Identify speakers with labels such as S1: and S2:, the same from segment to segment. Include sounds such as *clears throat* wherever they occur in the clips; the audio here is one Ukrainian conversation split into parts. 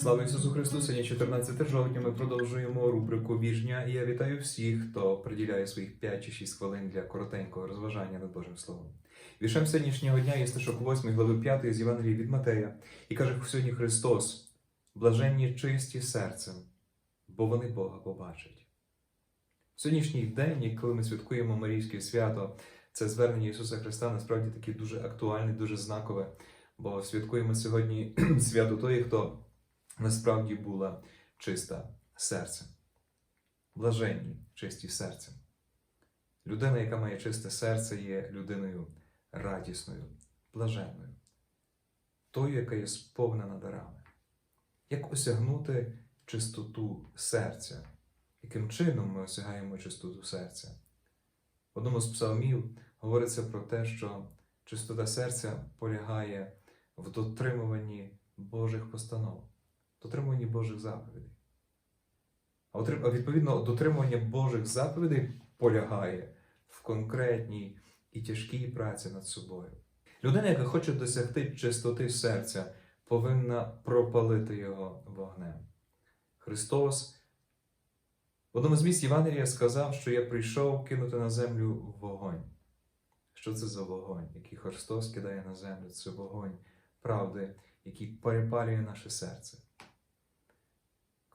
S1: Слава Ісусу Христу! Сьогодні 14 жовтня. Ми продовжуємо рубрику Віжня. І я вітаю всіх, хто приділяє своїх 5 чи 6 хвилин для коротенького розважання над Божим Словом. Вішем сьогоднішнього дня є стишок 8 глави 5 з Євангелії від Матея. І каже сьогодні Христос: блаженні чисті серцем, бо вони Бога побачать. В сьогоднішній день, коли ми святкуємо Марійське свято, це звернення Ісуса Христа насправді таке дуже актуальне, дуже знакове. Бо святкуємо сьогодні *clears throat* свято тої, хто насправді була чиста серцем. Блаженні, чисті серцем. Людина, яка має чисте серце, є людиною радісною, блаженною, тою, яка є сповнена дарами. Як осягнути чистоту серця? Яким чином ми осягаємо чистоту серця? В одному з псалмів говориться про те, що чистота серця полягає в дотримуванні Божих постанов, дотримуванні Божих заповідей. А відповідно, дотримування Божих заповідей полягає в конкретній і тяжкій праці над собою. Людина, яка хоче досягти чистоти серця, повинна пропалити його вогнем. Христос в одному з місць Євангелія сказав, що я прийшов кинути на землю вогонь. Що це за вогонь, який Христос кидає на землю? Це вогонь правди, який перепалює наше серце.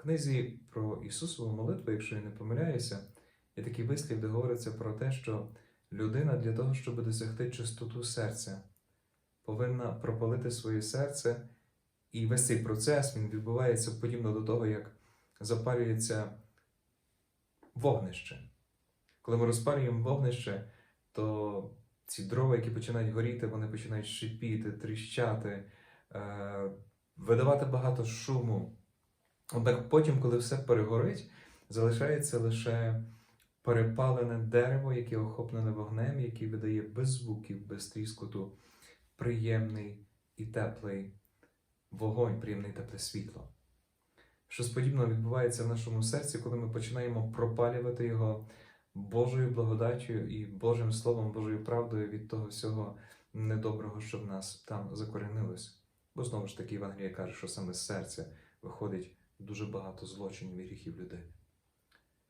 S1: Книзі про Ісусову молитву, якщо я не помиляюся, є такий вислів, де говориться про те, що людина для того, щоб досягти чистоту серця, повинна пропалити своє серце, і весь цей процес він відбувається подібно до того, як запалюється вогнище. Коли ми розпалюємо вогнище, то ці дрова, які починають горіти, вони починають шипіти, тріщати, е, видавати багато шуму. Однак потім, коли все перегорить, залишається лише перепалене дерево, яке охоплене вогнем, яке видає без звуків, без тріскоту, приємний і теплий вогонь, приємне і тепле світло. Щось подібне відбувається в нашому серці, коли ми починаємо пропалювати його Божою благодаттю і Божим Словом, Божою правдою від того всього недоброго, що в нас там закоренилось. Бо знову ж таки Євангелія каже, що саме з серця виходить дуже багато злочинів і гріхів людини.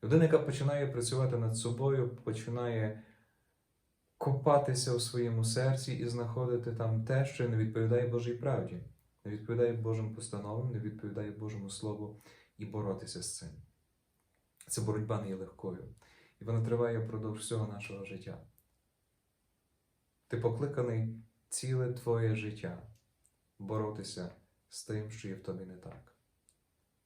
S1: Людина, яка починає працювати над собою, починає копатися у своєму серці і знаходити там те, що не відповідає Божій правді, не відповідає Божим постановам, не відповідає Божому Слову, і боротися з цим. Ця боротьба не є легкою, і вона триває впродовж всього нашого життя. Ти покликаний ціле твоє життя боротися з тим, що є в тобі не так.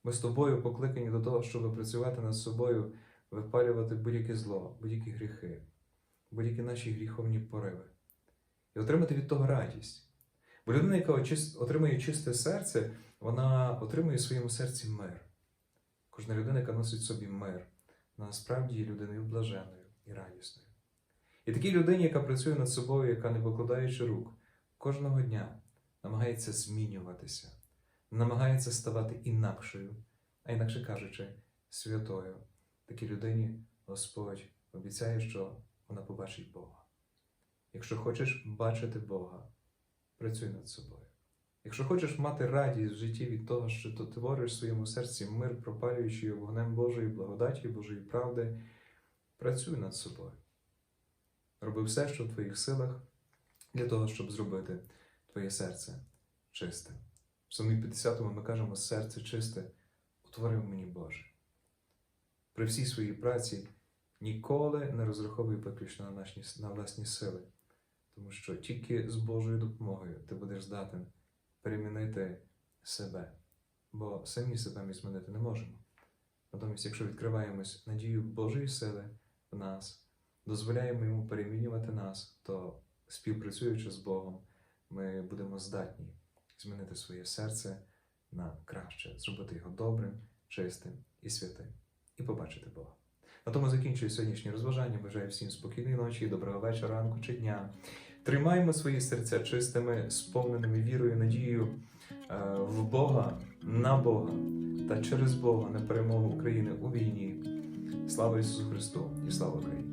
S1: Ми з тобою покликані до того, щоб працювати над собою, випалювати будь-яке зло, будь-які гріхи, будь-які наші гріховні пориви і отримати від того радість. Бо людина, яка отримує чисте серце, вона отримує в своєму серці мир. Кожна людина, яка носить собі мир, насправді є людиною блаженною і радісною. І такій людині, яка працює над собою, яка не покладаючи рук, кожного дня намагається змінюватися, намагається ставати інакшою, а інакше кажучи, святою. Такій людині Господь обіцяє, що вона побачить Бога. Якщо хочеш бачити Бога, працюй над собою. Якщо хочеш мати радість в житті від того, що ти твориш в своєму серці мир, пропалюючи вогнем Божої благодаті, Божої правди, працюй над собою. Роби все, що в твоїх силах, для того, щоб зробити твоє серце чисте. В Псалмі 50 ми кажемо серце чисте, утворив мені Боже. При всій своїй праці ніколи не розраховуй виключно на, наші, на власні сили, тому що тільки з Божою допомогою ти будеш здатен перемінити себе, бо самі себе ми змінити не можемо. Натомість, якщо відкриваємось надію Божої сили в нас, дозволяємо йому перемінювати нас, то співпрацюючи з Богом, ми будемо здатні змінити своє серце на краще, зробити його добрим, чистим і святим, і побачити Бога. На тому закінчую сьогоднішнє розважання. Бажаю всім спокійної ночі, доброго вечора, ранку чи дня. Тримаємо свої серця чистими, сповненими вірою, надією е, в Бога, на Бога та через Бога на перемогу України у війні. Слава Ісусу Христу і слава Україні!